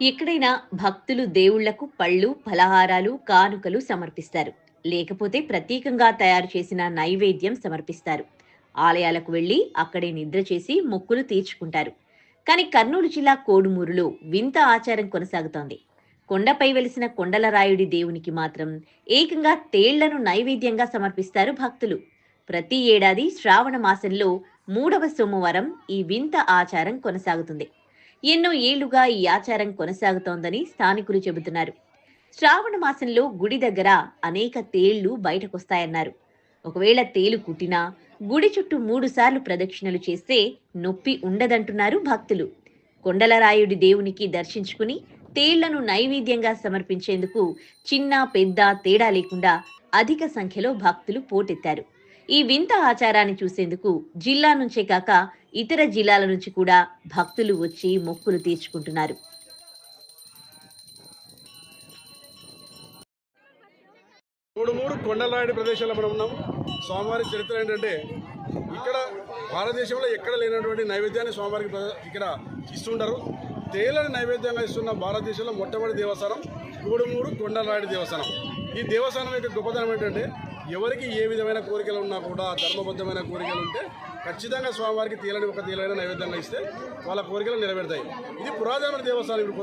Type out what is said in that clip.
ఎక్కడైనా భక్తులు దేవుళ్ళకు పళ్ళు ఫలహారాలు కానుకలు సమర్పిస్తారు. లేకపోతే ప్రత్యేకంగా తయారు చేసిన నైవేద్యం సమర్పిస్తారు. ఆలయాలకు వెళ్ళి అక్కడే నిద్ర చేసి మొక్కులు తీర్చుకుంటారు. కానీ కర్నూలు జిల్లా కోడుమూరులో వింత ఆచారం కొనసాగుతోంది. కొండపై వెలిసిన కొండలరాయుడి దేవునికి మాత్రం ఏకంగా తేళ్ళను నైవేద్యంగా సమర్పిస్తారు భక్తులు. ప్రతి ఏడాది శ్రావణ మాసంలో మూడవ సోమవారం ఈ వింత ఆచారం కొనసాగుతుంది. ఎన్నో ఏళ్ళుగా ఈ ఆచారం కొనసాగుతోందని స్థానికులు చెబుతున్నారు. శ్రావణ మాసంలో గుడి దగ్గర అనేక తేళ్ళు బయటకొస్తాయన్నారు. ఒకవేళ తేలు కుట్టినా గుడి చుట్టూ మూడుసార్లు ప్రదక్షిణలు చేస్తే నొప్పి ఉండదంటున్నారు భక్తులు. కొండలరాయుడి దేవునికి దర్శించుకుని తేళ్ళను నైవేద్యంగా సమర్పించేందుకు చిన్న పెద్ద తేడా లేకుండా అధిక సంఖ్యలో భక్తులు పోటెత్తారు. ఈ వింత ఆచారాన్ని చూసేందుకు జిల్లా నుంచే కాక ఇతర జిల్లాల నుంచి కూడా భక్తులు వచ్చి మొక్కులు తీర్చుకుంటున్నారు. మూడు మూడు కొండలరాయుడి ప్రదేశాల్లో మనం ఉన్నాం స్వామివారి చరిత్ర ఏంటంటే ఇక్కడ భారతదేశంలో ఎక్కడ లేనటువంటి నైవేద్యాన్ని స్వామివారికి ఇక్కడ ఇస్తుంటారు. తేలని నైవేద్యంగా ఇస్తున్న భారతదేశంలో మొట్టమొదటి దేవస్థానం కూడుమూడు కొండలరాయుడి దేవస్థానం. ఈ దేవస్థానం యొక్క గొప్పతనం ఏంటంటే ఎవరికి ఏ విధమైన కోరికలు ఉన్నా కూడా ధర్మబద్ధమైన కోరికలు ఉంటే ఖచ్చితంగా స్వామివారికి తీలని ఒక తీలైన నైవేద్యంగా ఇస్తే వాళ్ళ కోరికలు నెరవేరుతాయి. ఇది పురాతన దేవస్థానం ఇప్పుడు